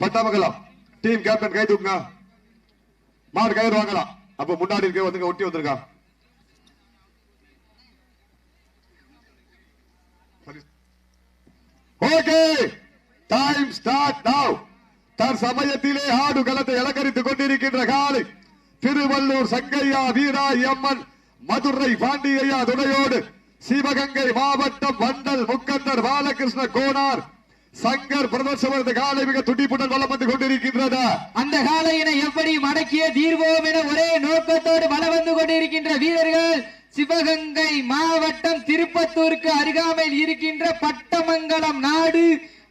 பட்டாமங்கலம். Team captain கை தூக்குங்க. மாடு கயிறு வாங்கலாம். அப்ப முன்னாடி இருக்க வந்துங்க ஒட்டி வந்திருக்கா. ஓகே. டைம் ஸ்டார்ட் நவ் சமயத்திலே ஆடு களத்தை அலங்கரித்துக் கொண்டிருக்கின்ற காலை திருவள்ளூர் சங்கையா வீராய் அம்மன் மதுரை பாண்டியையா துணையோடு சிவகங்கை மாவட்டம் வண்டல் முக்கந்தர் பாலகிருஷ்ண கோனார் சங்கர் பிரதர்சனது காலை மிக துடிப்புடன் வந்து கொண்டிருக்கின்றதா. அந்த காளையினை எப்படி மடக்கிய தீர்வோம் என ஒரே நோக்கத்தோடு வலம் வந்து கொண்டிருக்கின்ற வீரர்கள் சிவகங்கை மாவட்டம் திருப்பத்தூருக்கு அருகாமையில் இருக்கின்ற பட்டமங்கலம் நாடு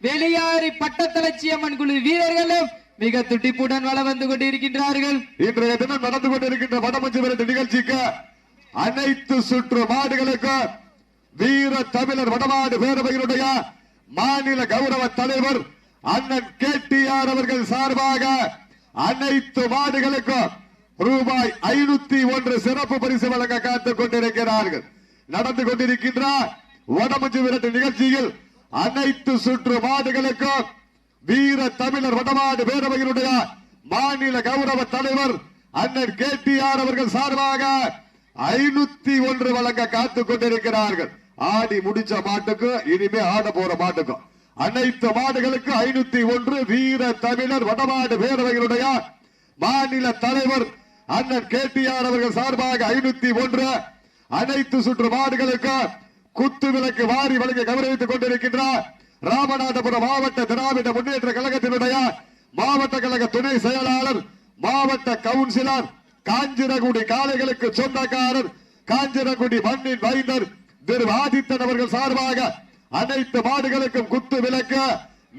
வெளியாறு பட்டத்தலட்சியம்மன் குழு வீரர்களும் மிக துடிப்புடன் வலம் வந்து கொண்டிருக்கின்றார்கள். இன்றைய தினம் நடந்து கொண்டிருக்கின்ற வடமஞ்சு விரட்டு நிகழ்ச்சிக்கு அனைத்து சுற்று மாடுகளுக்கு வீர தமிழர் வடமாடு பேரவையினுடைய மாநில கௌரவ தலைவர் அண்ணன் கேடிஆர் அவர்கள் சார்பாக அனைத்து மாடுகளுக்கும் ரூபாய் ஐநூத்தி ஒன்று சிறப்பு பரிசு வழங்க காத்துக் கொண்டிருக்கிறார்கள். நடந்து கொண்டிருக்கின்ற வடமஞ்சு விரட்டு நிகழ்ச்சியில் அனைத்து சுற்று வார்டுகளுக்கும் வீர தமிழர் வடமாடு பேரவையினுடைய மாநில கௌரவ தலைவர் அண்ணன் கேடிஆர் அவர்கள் சார்பாக ஐநூத்தி ஒன்று வழங்க காத்துக் கொண்டிருக்கிறார்கள். ஆடி முடிச்ச மாட்டுக்கும் இனிமே ஆட போற மாட்டுக்கும் அனைத்து மாடுகளுக்கு ஐநூத்தி ஒன்று வீர தமிழர் வடமாடு பேரவைகளுடைய மாநில தலைவர் அண்ணன் கேடிஆர் அவர்கள் சார்பாக ஐநூத்தி ஒன்று. அனைத்து சுற்று மாடுகளுக்கு குத்து விளக்கு வாரி வழங்க கௌரவித்துக் கொண்டிருக்கின்றார் ராமநாதபுரம் மாவட்ட திராவிட முன்னேற்ற கழகத்தினுடைய மாவட்ட கழக துணை செயலாளர் மாவட்ட கவுன்சிலர் காஞ்சிரகுடி காளைகளுக்கு சொந்தக்காரர் காஞ்சிரகுடி மண்ணின் வைந்தர் திரு ஆதித்தன் அவர்கள் சார்பாக அனைத்து மாடுகளுக்கும் குத்து விளக்கு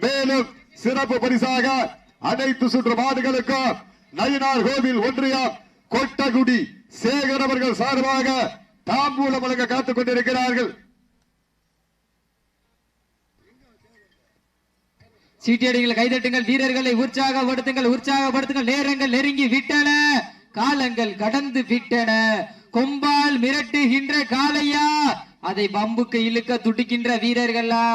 மேலும் சிறப்பு பரிசாக அனைத்து சுற்று மாடுகளுக்கும் நயினார் கோவில் ஒன்றியம் கொட்டகுடி சேகர் அவர்கள் சார்பாக தாம்பூலம் வழங்க காத்துக் கொண்டிருக்கிறார்கள். சீட்டியடிகளை கைதட்டுங்கள் வீரர்களை உற்சாகப்படுத்துங்கள் உற்சாகப்படுத்துங்கள். நேரங்கள் நெருங்கி விட்டன காலங்கள் கடந்து விட்டன. கொம்பால் மிரட்டுகின்ற காளையா அதை பம்புக்கு இழுக்க துடிக்கின்ற வீரர்களா?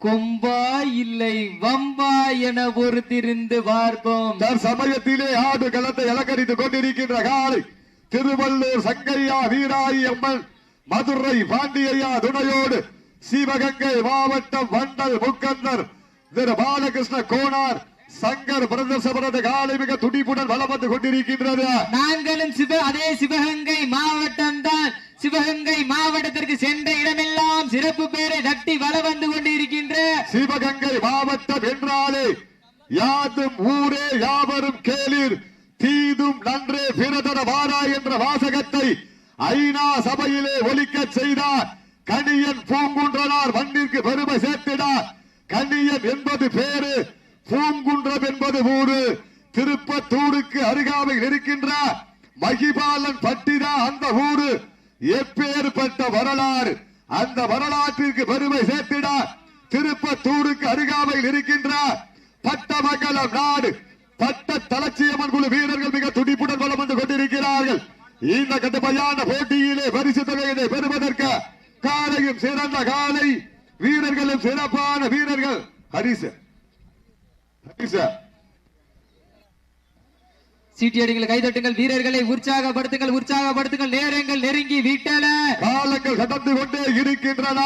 கொம்பா இல்லை வம்பா என பொறுத்திருந்து பார்ப்போம் சமயத்திலே ஆடு களத்தை அலங்கரித்துக் கொண்டிருக்கின்ற காலை திருவள்ளூர் சங்கையா வீராயி அம்மன் மதுரை பாண்டியையா துணையோடு சிவகங்கை மாவட்டம் வண்டல் முக்கந்தர் திரு பாலகிருஷ்ண கோனார் சங்கர் பிரதர்சபரது காலை மிக துடிப்புடன் வலம் வந்து கொண்டிருக்கின்றது. நாங்களும் சிவ அதே சிவகங்கை மாவட்டம் தான். சிவகங்கை மாவட்டத்திற்கு சென்ற இடமெல்லாம் சிறப்பு பெயரை தட்டி வல வந்து கொண்டிருக்கின்ற சிவகங்கை மாவட்டம் என்றாலே யாதும் ஊரே யாவரும் கேளீர். தீதும் நன்றே பிறதர வாரா என்ற வாசகத்தை ஐநா சபையிலே ஒலிக்கச் செய்தார். கணியன் பூங்குன்றனார் மண்ணிற்கு பெருமை சேர்த்தினார் கணியன் என்பது பேரு. பூங்குன்றம் என்பது ஊரு. திருப்பத்தூருக்கு அருகாமையில் இருக்கின்ற மகிபாலன் பட்டிதான் அந்த ஊரு. எப்பேற்பட்ட வரலாறு. அந்த வரலாற்றிற்கு பெருமை சேர்த்திட திருப்பத்தூருக்கு அருகாமையில் இருக்கின்ற பட்டமங்கலம் நாடு. பட்ட தலச்சியம்மன் குழு வீரர்கள் மிக துடிப்புடன் வலம் வந்து கொண்டிருக்கிறார்கள். இந்த கடுமையான போட்டியிலே பரிசு தொகையினை பெறுவதற்கு காலையும் சிறந்த காலை. வீரர்களும் சிறப்பான வீரர்கள். ஹரிசன். சீட்டியடிகள் கைதட்டுங்கள் வீரர்களை உற்சாகப்படுத்துங்கள் உற்சாகப்படுத்துங்கள் நேரங்கள் நெருங்கி விட்டன. காலங்கள் கடந்து கொண்டே இருக்கின்றன.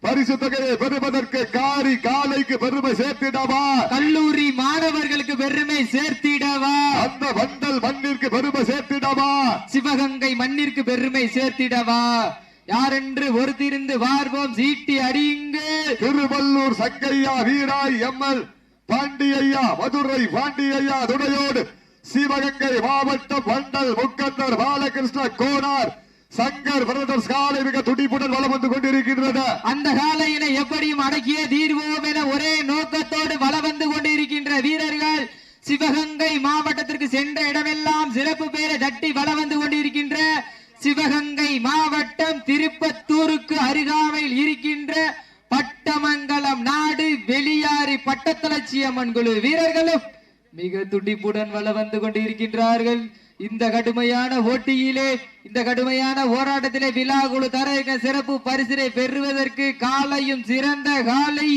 பரிசு தொகையை பெறுவதற்கு காரி காலைக்கு பெருமை சேர்த்திடவா? கல்லூரி மாணவர்களுக்கு பெருமை சேர்த்திடவா? அந்த வண்டல் மண்ணிற்கு பெருமை சேர்த்திடவா? சிவகங்கை மண்ணிற்கு பெருமை சேர்த்திடவா? யாரென்று ஒருத்திருந்து பார்ப்போம் சீட்டி அடியுங்க திருவள்ளூர் சங்கையா வீராய் எம்எல் பாண்டியையா மதுரை பாண்டியையா துணையோடு சிவகங்கை மாவட்டம் வண்டல் முக்கந்தர் பாலகிருஷ்ண கோனார் சங்கர் பிரதர்ஸ் காலை மிக துடிப்புடன் வளம் வந்து கொண்டிருக்கின்றது. அந்த காலையினை எப்படியும் அடக்கிய தீர்வோம் என ஒரே நோக்கத்தோடு வளம் வந்து கொண்டிருக்கின்ற வீரர்கள் சிவகங்கை மாவட்டத்திற்கு சென்ற இடமெல்லாம் சிறப்பு பெயரை தட்டி வல வந்து கொண்டிருக்கின்ற சிவகங்கை மாவட்டம் திருப்பத்தூருக்கு அருகாமையில் இருக்கின்ற பட்டமங்கலம் நாடு வெளியாறு பட்டத்தலட்சியம்மன் குழு வீரர்களும் மிக துடிப்புடன் வள வந்து கொண்டிருக்கின்றார்கள். இந்த கடுமையான போட்டியிலே இந்த கடுமையான போராட்டத்திலே விழா குழு தர சிறப்பு பரிசினை பெறுவதற்கு காலையும் சிறந்த காலை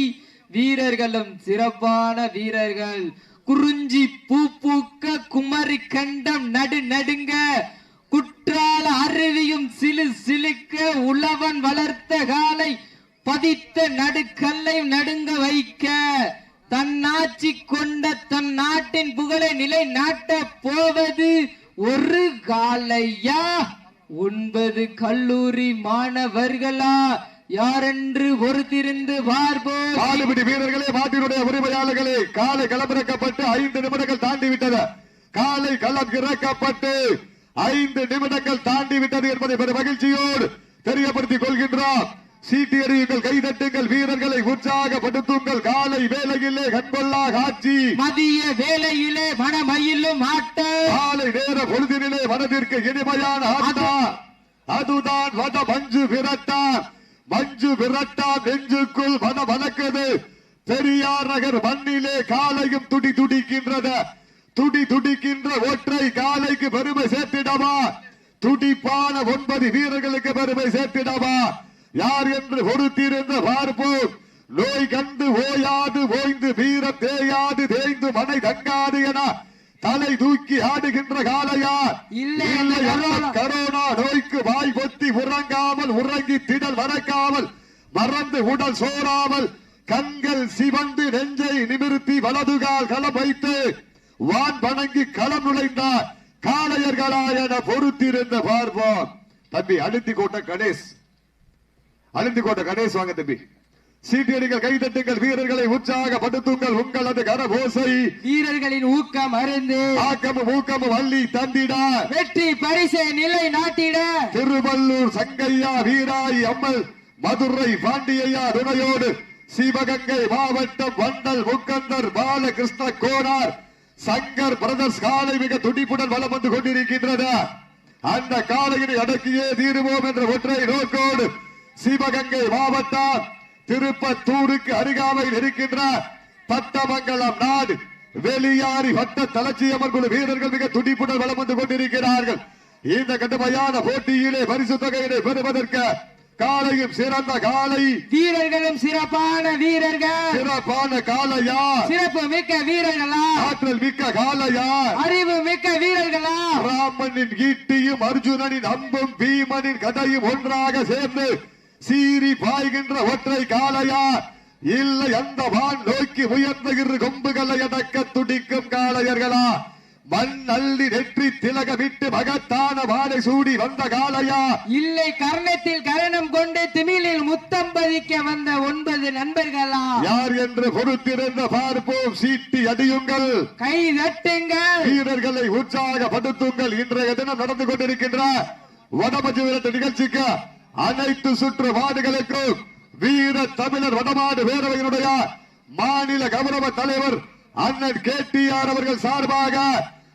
வீரர்களும் சிறப்பான வீரர்கள். குறிஞ்சி பூ பூக்க குமரி கண்டம் நடு நடுங்க குற்றால அருவியும் சிலு சிலுக்க உழவன் வளர்த்த காலை பதித்த நடுக்கல்லை நடுங்க வைக்க தன்னாட்சி கொண்ட தன் நாட்டின் புகழை நிலை நாட்ட போவது ஒரு காலையா? ஒன்பது கல்லூரி மாணவர்களா? யாரென்று ஒருத்திருந்து பார்ப்போம் மாடுபிடி வீரர்களே மாட்டினுடைய உரிமையாளர்களே காலை களமிறக்கப்பட்டு ஐந்து நிமிடங்கள் தாண்டி விட்டது காலை களம் இறக்கப்பட்டு ஐந்து நிமிடங்கள் தாண்டி விட்டது என்பதை பெரும் மகிழ்ச்சியோடு தெரியப்படுத்திக் கொள்கின்றோம். சீட்டி எறியுங்கள் கைதட்டுங்கள் வீரர்களை உற்சாகப்படுத்துங்கள். காலை வேலையிலே கண்கொள்ளா காட்சி. மதிய வேளையிலே மனமயிலும் ஆட்டம் காலை நேர பொழுதினிலே மனதிற்கு இனிமையான ஆட்டம் அதுதான் வட மஞ்சு விரட்டான் மஞ்சு விரட்டான் நெஞ்சுக்குள் மன வளர்க்குது பெரியார் நகர் மண்ணிலே காலையும் துடி துடிக்கின்றது துடி துடிக்கின்ற ஒற்றை காலைக்கு பெருமை சேர்த்திடவா? துடிப்பான ஒன்பது வீரர்களுக்கு பெருமை சேர்த்திடவா? யார் என்று பொறுத்திருந்து பார்ப்போம் நோய் கண்டு ஓயாது ஓய்ந்து வீரம் தேயாது தேய்ந்து மனை தங்காது என தலை தூக்கி ஆடுகின்ற அந்த கரோனா நோய்க்கு வாய் பொத்தி உறங்காமல் உறங்கி திடல் மறக்காமல் மறந்து உடல் சோறாமல் கண்கள் சிவந்து நெஞ்சை நிமிர்த்தி வலதுகால் களம் வைத்து வான் வணங்கி களம் நுழைந்தார். காளையர்களா என பொறுத்திருந்த பார்ப்போம். தம்பி அழுத்தி கோட்ட கணேஷ். அழுத்தி கோட்ட கணேஷ் வாங்க தம்பி. சீட்டியடிகள் கைதட்டுங்கள் வீரர்களை உற்சாகப்படுத்துங்கள். உங்களது கரபோசை. வீரர்களின் ஊக்கம் அருந்து. ஆக்கமும் ஊக்கமும் வள்ளி தந்திட. வெற்றி பரிசை நிலை நாட்டிட. திருவள்ளூர் சங்கையா வீராய் அம்மல் மதுரை பாண்டியையா துணையோடு சிவகங்கை மாவட்டம் வண்டல் முக்கந்தர் பாலகிருஷ்ண கோனார் சங்கர் பிரதர்ஸ் காலை மிக துடிப்புடன் வலம் வந்து கொண்டிருக்கின்றது அந்த காலையினை அடக்கியே தீருவோம் என்ற ஒற்றை நோக்கோடு சிவகங்கை மாவட்டம் திருப்பத்தூருக்கு அருகாமையில் இருக்கின்ற பட்டமங்கலம் நாடு. வெளியாரி வட்ட தலச்சியம்மன் குழு வீரர்கள் மிக துடிப்புடன் வலம் வந்து கொண்டிருக்கிறார்கள். இந்த கடுமையான போட்டியிலே பரிசு தொகையினை பெறுவதற்கு காலையும் சிறந்த காலை. வீரர்களும் சிறப்பான வீரர்கள். சிறப்பான காலையா? சிறப்பு மிக்க வீரர்களா? ஆற்றல் மிக்க காலையா? அறிவு மிக்க வீரர்களா? ராமனின் ஈட்டியும் அர்ஜுனனின் அம்பும் பீமனின் கதையும் ஒன்றாக சேர்ந்து சீறி பாய்கின்ற ஒற்றை காளையா இல்லை அந்த வான் நோக்கி உயர்ந்த இரு கொம்புகளை அடக்க துடிக்கும் காளையர்களா? மண் அள்ளி நெற்றி திலகமிட்டு மகத்தான வாடை சூடி வந்த காளையா? இல்லை கர்ணத்தில் கரணம் கொண்டு திமிழில் முத்தம் பதிக்க வந்த ஒன்பது நண்பர்களா? யார் என்று பொறுத்திருந்த பார்ப்போம் சீட்டி அடியுங்கள். கை தட்டுங்கள். வீரர்களை உற்சாகப்படுத்துங்கள். இன்றைய தினம் நடந்து கொண்டிருக்கின்ற வடமஞ்சு விரட்டு நிகழ்ச்சிக்கு அனைத்து சுற்று வார்டுகளுக்கும் வீர தமிழர் வடமாடு பேரவையினுடைய மாநில கௌரவ தலைவர் அண்ணன் கேடிஆர் அவர்கள் சார்பாக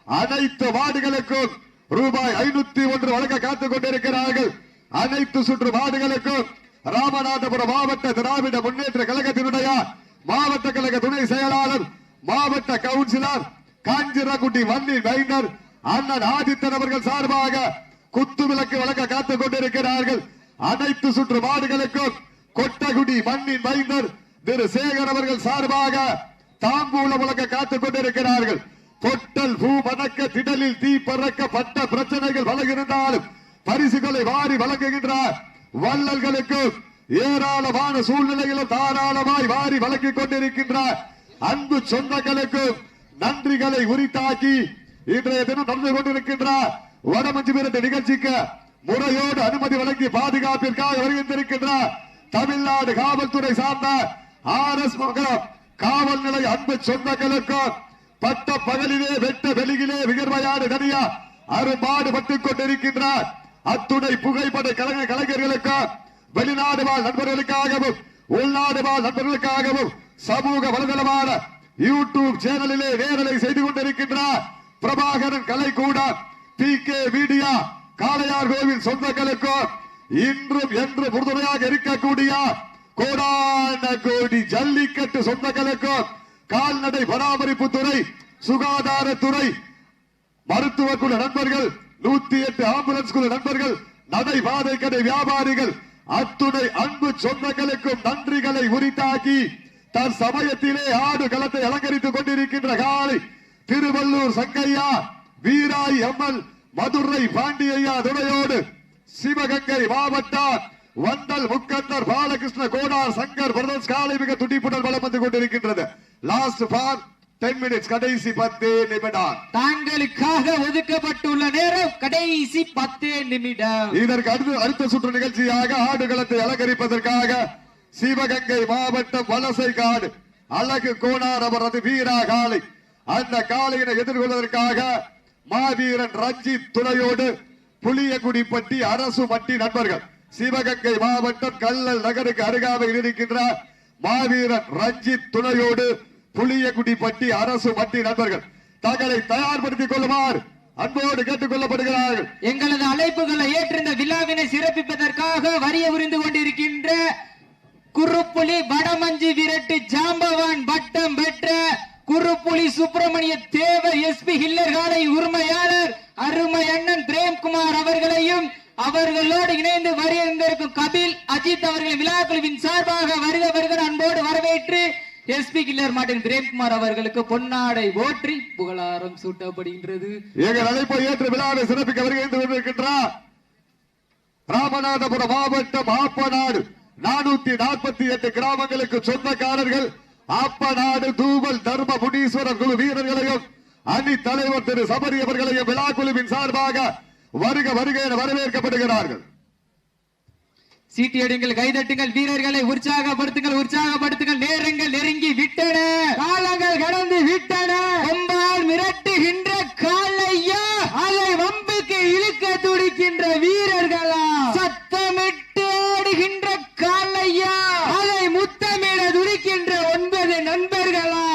அனைத்து வார்டுகளுக்கும் ரூபாய் ஐநூத்தி ஒன்று வழங்க காத்துக் கொண்டிருக்கிறார்கள். அனைத்து சுற்று வார்டுகளுக்கும் ராமநாதபுரம் மாவட்ட திராவிட முன்னேற்ற கழகத்தினுடைய மாவட்ட கழக துணை செயலாளர் மாவட்ட கவுன்சிலர் காஞ்சிரகுட்டி வன்னி மைனர் அண்ணன் ஆதித்தன் அவர்கள் சார்பாக குத்து விளக்கு வழங்க காத்துக் கொண்டிருக்கிறார்கள். அனைத்து சுற்று மாடுகளுக்கும் கொட்டகுடி மண்ணின் மைந்தர் திரு சேகர் அவர்கள் சார்பாக தாம்பூல முழக்க காத்துக் கொண்டிருக்கிறார்கள். பொட்டல் பூ மணக்க திடலில் தீ பறக்க பட்ட பிரச்சனைகள் வழங்கியிருந்தாலும் பரிசுகளை வாரி வழங்குகின்ற வள்ளல்களுக்கும் ஏராளமான சூழ்நிலைகளும் தாராளமாய் வாரி வழங்கிக் கொண்டிருக்கின்ற அன்பு சொந்தங்களுக்கும் நன்றிகளை உரித்தாக்கி இன்றைய தினம் நடந்து கொண்டிருக்கின்ற வடமஞ்சு விரட்டு நிகழ்ச்சிக்கு முறையோடு அனுமதி வழங்கி பாதுகாப்பிற்காக வருகின்றிருக்கின்ற தமிழ்நாடு காவல்துறை சார்ந்த ஆர் எஸ் மங்கலம். காவல் நிலைய அன்பு சொந்தங்களுக்கும் பட்ட பகலிலே வெட்ட வெளியிலே விகர்வையாடு தனியா அரும்பாடுபட்டுக் கொண்டிருக்கின்றார். அத்துணை புகைப்பட கலைஞர் கலைஞர்களுக்கும் வெளிநாடு வாழ் நண்பர்களுக்காகவும் உள்நாடு வாழ் நண்பர்களுக்காகவும் சமூக வலைதளமான யூடியூப் சேனலிலே நேரலை செய்து கொண்டிருக்கின்றார். Prabhakaran Kalaikoodam P K media Kalaiyar Kovil சொந்தங்களுக்கும் இன்றும் என்று உறுதுணையாக இருக்கக்கூடிய கோடான கோடி ஜல்லிக்கட்டு சொந்தங்களுக்கும் கால்நடை பராமரிப்பு துறை சுகாதாரத்துறை மருத்துவ குழு நண்பர்கள் நூத்தி எட்டு ஆம்புலன்ஸ் குழு நண்பர்கள் நடை பாதை கடை வியாபாரிகள் அத்துணை அன்பு சொந்தங்களுக்கும் நன்றிகளை உரித்தாக்கி தன் சமயத்திலே ஆடு களத்தை அலங்கரித்துக் கொண்டிருக்கின்ற காலை திருவள்ளூர் சங்கையா வீராய் எம்எல் மதுரை பாண்டியையா துணையோடு சிவகங்கை மாவட்டம் வண்டல் முக்கந்தர் பாலகிருஷ்ண கோடார் சங்கர் பிரதர்ஸ் காலை மிக துடிப்புடன் வலம் வந்து கொண்டிருக்கின்றது. லாஸ்ட் ஃபார் டென் மினிட்ஸ் கடைசி பத்து நிமிடம். தாங்களுக்காக ஒதுக்கப்பட்டுள்ள நேரம் கடைசி பத்தே நிமிடம். இதற்கு அடுத்து அடுத்த சுற்று நிகழ்ச்சியாக ஆடுகளத்தை அலங்கரிப்பதற்காக சிவகங்கை மாவட்டம் வலசை காடு அழகு கோணார் அவரது வீரா காளை. அந்த காளையினை எதிர்கொள்வதற்காக மாவீரன் ரஞ்சித் துணையோடு புளியங்குடிப்பட்டி அரசு மட்டி நண்பர்கள். சிவகங்கை மாவட்டம் கல்லல் நகருக்கு அருகாமையில் இருக்கின்ற மாவீரன் ரஞ்சித் துணையோடு புளியங்குடிப்பட்டி அரசு மட்டி நண்பர்கள். தங்களை தயார்படுத்திக் கொள்ளுமாறு அன்போடு கேட்டுக் கொள்ளப்படுகிறார்கள். எங்களது அழைப்புகளை ஏற்றிருந்த விழாவினை சிறப்பிப்பதற்காக வரிய புரிந்து கொண்டிருக்கின்ற குறுப்புலி வடமஞ்சி விரட்டு ஜாம்பவான் பட்டம் பெற்ற குருப்புலி சுப்பிரமணிய தேவர் எஸ்பி ஹில்லர் காலை உரிமையாளர் அருமை அண்ணன் பிரேம்குமார் அவர்களையும் அவர்களோடு இணைந்து வருகின்றிருக்கும் கபில் அஜித் அவர்களின் விழாக்குழுவின் சார்பாக வருக வருக அன்போடு வரவேற்று எஸ்பி கில்லர் மாட்டின் பிரேம்குமார் அவர்களுக்கு பொன்னாடை ஓற்றி புகழாரம் சூட்டப்படுகின்றது. எங்கள் அழைப்பை ஏற்று விழாவை சிறப்பிக்க வருகின்ற கொண்டிருக்கின்றார் ராமநாதபுரம் மாவட்டம் ஆப்பநாடு நானூத்தி நாற்பத்தி எட்டு கிராமங்களுக்கு சொந்தக்காரர்கள் அப்பநாடு தூவல் தர்ம புடீஸ்வரர் குழு வீரர்களையும் அணி தலைவர் திரு சபரி அவர்களையும் விழா குழுவின் சார்பாக வருக வருக என வரவேற்கப்படுகிறார்கள். சீட்டியடிங்கள் கைதட்டுங்கள் வீரர்களை உற்சாகப்படுத்துங்கள் உற்சாகப்படுத்துங்கள் நேரங்கள் நெருங்கி விட்டன காலங்கள் கடந்து விட்டன கொம்பால் மிரட்டுகின்ற காலையா அதை வம்புக்கு இழுக்க துடிக்கின்ற வீரர்களா சத்தமிட்டு ஆடுகின்ற காலையா அதை முத்தமிட துடிக்கின்ற ஒன்பது நண்பர்களா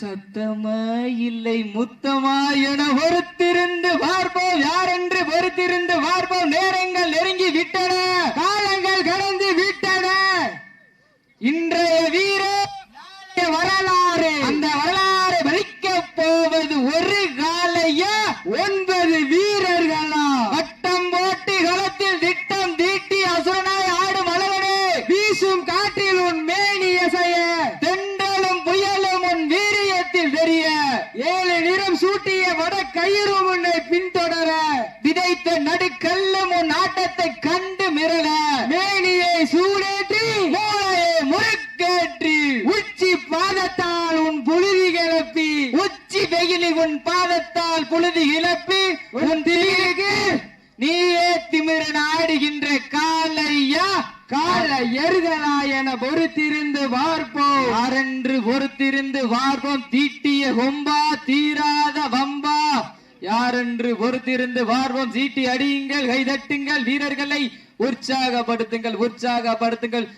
சத்தமா இல்லை முத்தமா என பொறுத்திருந்து பார்ப்போம் யார் என்று பொறுத்திருந்து பார்ப்போம் நேரங்கள் நெருங்கி விட்டன காலங்கள் கடந்து விட்டன இன்றைய வீரர் நாளைய வரலாறு அந்த வரலாறு வலிக்க போவது ஒரு காலையா ஒன்பது வீரர்களா வட்டம் போட்டு களத்தில் திட்டம் தீட்டி அசுரனாய் ஆடும் அளவனே வீசும் காற்றில் உன் மேனி அசைய தென்றலும் புயலும் உன் வீரியத்தில் தெரிய ஏழு நிறம் சூட்டிய வட கயிறும் உன்னை பின்தொடர விதைத்த நடுக்கல்லும் உன் ஆட்டத்தை கண்டு மிரள மேனியை சூடேற்றி மூளையை முறுக்கேற்றி உச்சி பாதத்தால் உன் புழுதி கிளப்பி உச்சி வெயிலில் உன் பாதத்தால் புழுதி கிளப்பி உன் திடீருக்கு நீயே திமிரன் ஆடுகின்ற காலையா கால எருதலா என பார்ப்போம். அரன்று பொறுத்திருந்து பார்ப்போம். தீட்டிய கொம்பா தீராத வம்பா. யாரென்று பொறுத்திருந்து பார்ப்போம். சீட்டி அடியுங்கள் கைதட்டுங்கள் வீரர்களை உற்சாகப்படுத்துங்கள் உற்சாகப்படுத்துங்கள்.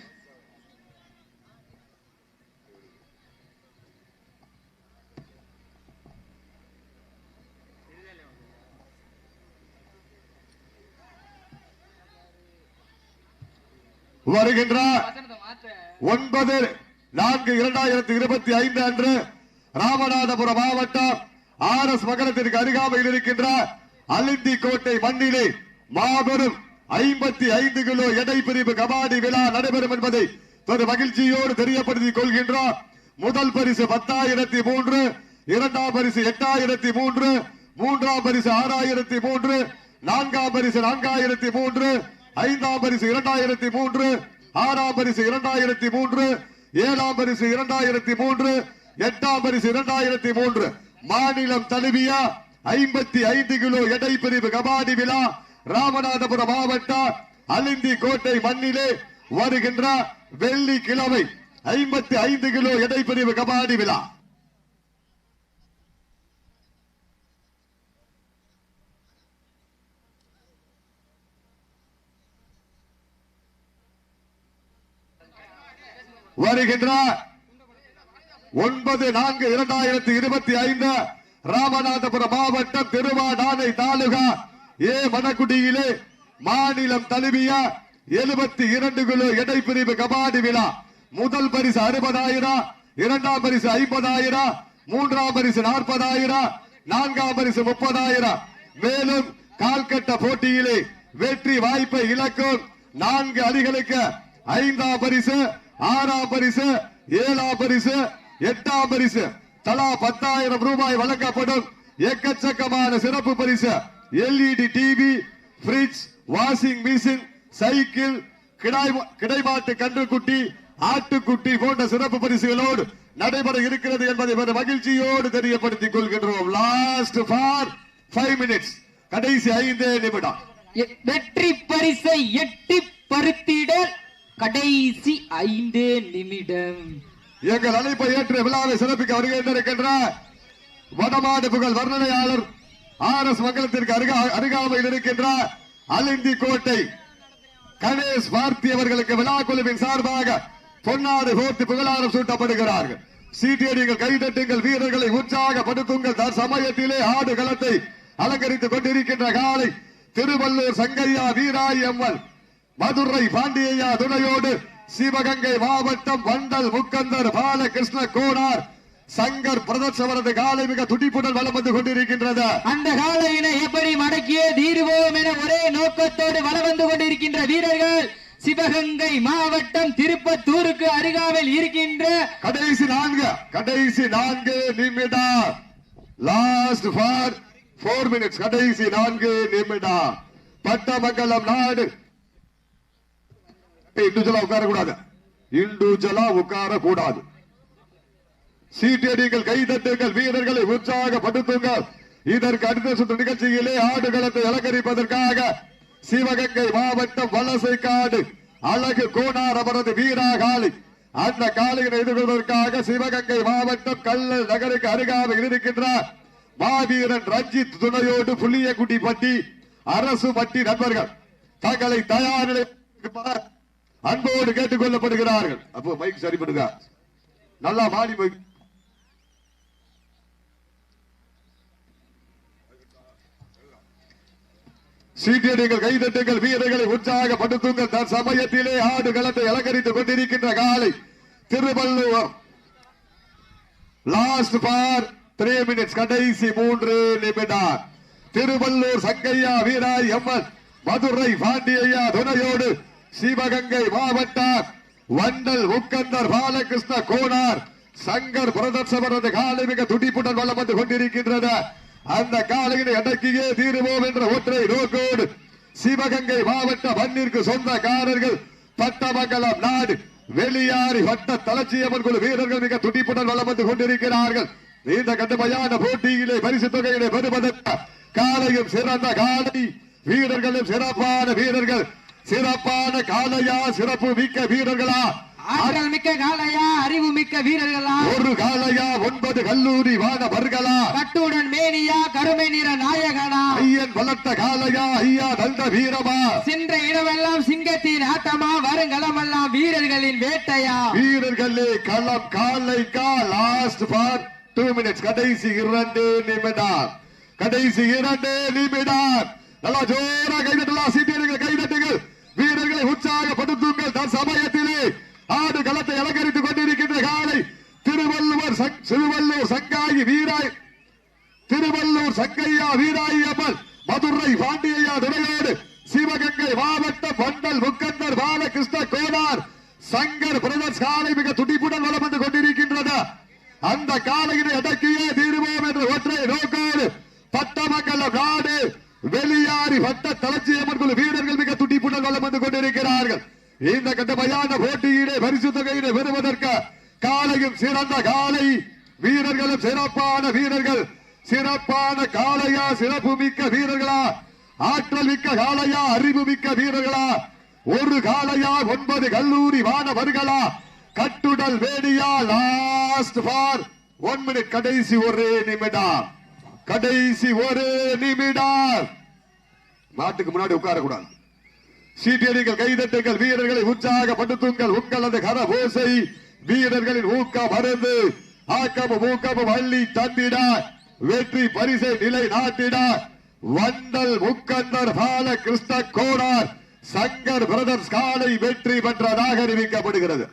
வருகின்றார். ஒன்பது நான்கு இரண்டாயிரத்தி இருபத்தி ஐந்து அன்று ராமநாதபுரம் மாவட்டம் ஆர் எஸ் மகரத்திற்கு அருகாமையில் இருக்கின்ற அலிந்தி கோட்டை மண்ணிலே மாபெரும் ஐம்பத்தி ஐந்து கிலோ எடை பிரிவு கபாடி விழா நடைபெறும் என்பதை ஒரு மகிழ்ச்சியோடு தெரியப்படுத்திக் கொள்கின்றோம். முதல் பரிசு பத்தாயிரத்தி மூன்று இரண்டாம் பரிசு எட்டாயிரத்தி மூன்று மூன்றாம் பரிசு ஆறாயிரத்தி மூன்று நான்காம் பரிசு நான்காயிரத்தி மூன்று ஐந்தாம் பரிசு இரண்டாயிரத்தி மூன்று ஆறாம் பரிசு இரண்டாயிரத்தி மூன்று ஏழாம் பரிசு இரண்டாயிரத்தி மூன்று எட்டாம் பரிசு இரண்டாயிரத்தி மூன்று. மாநிலம் தழுவிய ஐம்பத்தி ஐந்து கிலோ எடை பிரிவு கபாடி விழா ராமநாதபுரம் மாவட்டம் அலிந்தி கோட்டை மண்ணிலே வருகின்ற வெள்ளி கிழமை ஐம்பத்தி ஐந்து கிலோ எடை பிரிவு கபாடி விழா. வருகின்ற ஒன்பது நான்கு இரண்டாயிரத்தி இருபத்தி ஐந்து ராமநாதபுரம் மாவட்டம் திருவாடானை தாலுகா ஏ மணக்குடியிலே மாநிலம் தழுவிய எழுபத்தி இரண்டு கிலோ எடை பிரிவு கபாடி விழா. முதல் பரிசு அறுபதாயிரம் இரண்டாம் பரிசு ஐம்பதாயிரம் மூன்றாம் பரிசு நாற்பதாயிரம் நான்காம் பரிசு முப்பதாயிரம். மேலும் கால்கட்ட போட்டியிலே வெற்றி வாய்ப்பை இழக்கும் நான்கு அணிகளுக்கு ஐந்தாம் பரிசு ஆறாம் பரிசு ஏழாம் பரிசு எட்டாம் பரிசு. தலா பத்தாயிரம் ரூபாய் வழங்கப்படும். எக்கச்சக்கமான சிறப்பு பரிசு. LED TV fridge washing machine cycle கிடைமாட்டு கன்றுக்குட்டி ஆட்டுக்குட்டி போன்ற சிறப்பு பரிசுகளோடு நடைபெற இருக்கிறது என்பதை ஒரு மகிழ்ச்சியோடு தெரியப்படுத்திக் கொள்கின்றோம். லாஸ்ட் ஃபார் ஃபைவ் மினிட்ஸ் கடைசி ஐந்தே நிமிடம். வெற்றி பரிசை எட்டி பருத்திட கடைசி ஐந்தே நிமிடம். எங்கள் அழைப்பை ஏற்று விழாவை சிறப்பிக்க வருகின்றிருக்கின்ற வடமாடு புகழ் வர்ணனையாளர் ஆர் எஸ் மங்கலத்திற்கு அருகா அருகாமையில் இருக்கின்ற அலிந்தி கோட்டை கணேஷ் பார்த்தி அவர்களுக்கு விழா குழுவின் சார்பாக பொன்னாடு கோர்த்து புகழாரம் சூட்டப்படுகிறார்கள். சீட்டியடிகள் கைதட்டுங்கள் வீரர்களை உற்சாகப்படுத்துங்கள். சமயத்திலே ஆடு களத்தை அலங்கரித்துக் கொண்டிருக்கின்ற காலை திருவள்ளூர் சங்கையா வீராய் அம்மன் மதுரை பாண்டியையா துணையோடு சிவகங்கை மாவட்டம் வண்டல் முக்கந்தர் பாலகிருஷ்ண கோனார் சங்கர் பிரதர்ஷ் அவரது காலை மிக துடிப்புடன் வலம் வந்து கொண்டிருக்கின்றது. அந்த காலையினை எப்படி மடக்கியே தீருவோம் என ஒரே நோக்கத்தோடு வலம் வந்து கொண்டிருக்கின்ற வீரர்கள் சிவகங்கை மாவட்டம் திருப்பத்தூருக்கு அருகாமையில் இருக்கின்ற கடைசி நான்கு கடைசி நான்கு நிமிடம். லாஸ்ட் ஃபார் போர் மினிட்ஸ் கடைசி நான்கு நிமிடம். பட்டமங்கலம் நாடு இண்டிவிஜுவலா உட்கார இண்டிவிஜுவலா சீட்டடிகள் கைதட்டுங்கள் வீரர்களை உற்சாகப்படுத்துங்கள் இதற்கு அடுத்த சுற்று நிகழ்ச்சியிலே ஆடுகளத்தை அலங்கரிப்பதற்காக சிவகங்கை மாவட்டம் வலசைக்காடு அழகு அவரது அந்த காளையினை எதிர்கொள்வதற்காக சிவகங்கை மாவட்டம் கல்லல் நகருக்கு அருகாமையில் இருக்கின்ற மாவீரன் ரஞ்சித் துணையோடு புளியக்குடி பட்டி அரசு பட்டி நண்பர்கள் தங்களை தயார் அன்போடு கேட்டுக் கொள்ளப்படுகிறார்கள். அப்போ மைக் பண்ணுங்க. நல்லா மாடி மைக் சீட்டியடிகள் கைதட்டுங்கள் வீரர்களை உற்சாகப்படுத்துங்கள். தன் சமயத்திலே ஆடு களத்தை அலங்கரித்துக் கொண்டிருக்கின்ற காலை Thiruvalluvar. Last for three minutes கடைசி மூன்று நிமிடம். திருவள்ளூர் சங்கையா வீராய் எம்எஸ் மதுரை பாண்டியையா துணையோடு சிவகங்கை மாவட்டம் வண்டல் முக்கந்தர் பாலகிருஷ்ண கோனார். சங்கர் பிரதர்சவரது காலை மிக துடிப்புடன் வளம் வந்து கொண்டிருக்கின்றது. அந்த காலையினை அடக்கியே தீருவோம் என்ற ஒற்றை நோக்கோடு சிவகங்கை மாவட்ட மண்ணிற்கு சொந்தக்காரர்கள் பட்டமங்கலம் நாடு வெளியாரி வட்ட தலச்சியம்மன் குழு வீரர்கள் மிக துடிப்புடன் வளம் வந்து கொண்டிருக்கிறார்கள். இந்த கடுமையான போட்டியிலே பரிசு தொகையிலே பெறுவதற்கு காலையும் சிறந்த காலை வீரர்களும் சிறப்பான வீரர்கள் சிறப்பான காலையா சிறப்பு மிக்க வீரர்களா? ஆற்றல் மிக்க காளையா அறிவு மிக்க வீரர்களா? ஒரு காலையா ஒன்பது கல்லூரி வானவர்களா கட்டுடன் மேனியா கருமை நிற நாயகனா? ஐயன் வளர்த்த காலையா ஐயா நல்ல வீரமா? சென்ற இடமெல்லாம் சிங்கத்தின் ஆட்டமா வருங்களமெல்லாம் வீரர்களின் வேட்டையா? வீரர்களே களம் காலைக்கா லாஸ்ட் ஃபார் டூ மினிட்ஸ் கடைசி இரண்டு நிமிடம். கடைசி இரண்டு நிமிடம். நல்லா ஜோரா கைதட்டலாம் சீட்டியர்கள் கைதட்டுங்கள் வீரர்களை உற்சாகப்படுத்துங்கள். தன் சமயத்திலே ஆடு களத்தை அலங்கரித்துக் கொண்டிருக்கின்ற காலை திருவள்ளுவர் சங்- திருவள்ளூர் சங்காயி வீராய் திருவள்ளூர் சங்கையா வீராயி அம்மன் மதுரை பாண்டியையா துணையோடு சிவகங்கை மாவட்டம் பண்டல் முக்கந்தர் பாலகிருஷ்ண கோனார் சங்கர் பிரதர்ஸ் காலை மிக துடிப்புடன் வளம் வந்து கொண்டிருக்கின்றது? அந்த காலையினை அடக்கியே தீருவோம் என்ற ஒற்றை நோக்கோடு பட்டமங்கலம் நாடு வெளியாரி வட்ட தலச்சியம்மன் குழு வீரர்கள் மிக துடிப்புடன் வலம் வந்து கொண்டிருக்கிறார்கள் கண்ட கடுமையான போட்டியிலே பரிசு தொகையினை பெறுவதற்கு காலையும் சிறந்த காலை. வீரர்களும் சிறப்பான வீரர்கள். சிறப்பான காளையா சிறப்பு மிக்க வீரர்களா. ஆற்றல் மிக்க காளையா அறிவு மிக்க வீரர்களா. ஒரு காளையா ஒன்பது கல்லூரி மாணவர்களா. கட்டுடல் வேடியா லாஸ்ட் ஃபார் ஒன் மினிட் கடைசி ஒரே நிமிடம். கடைசி ஒரே நிமிடம். மாட்டுக்கு முன்னாடி உட்காரக்கூடாது. சீட்டியடிகள் கைதட்டுங்கள் வீரர்களை உற்சாகப்படுத்துங்கள். உங்களது கரபோசை வீரர்களின் ஊக்கம் மருந்து ஆக்கமும் ஊக்கமும் அள்ளி தந்திட வெற்றி பரிசை நிலை நாட்டிட. வண்டல் முக்கந்தர் பால கிருஷ்ண கோடார் சங்கர் பிரதர்ஸ் காலை வெற்றி பெற்றதாக அறிவிக்கப்படுகிறது.